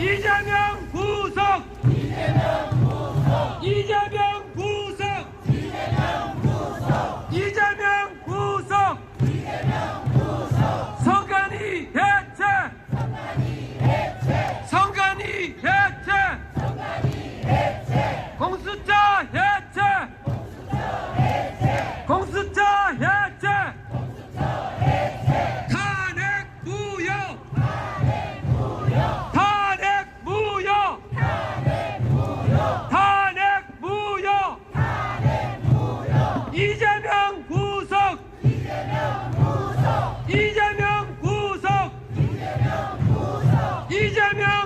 이재명 Bijan ya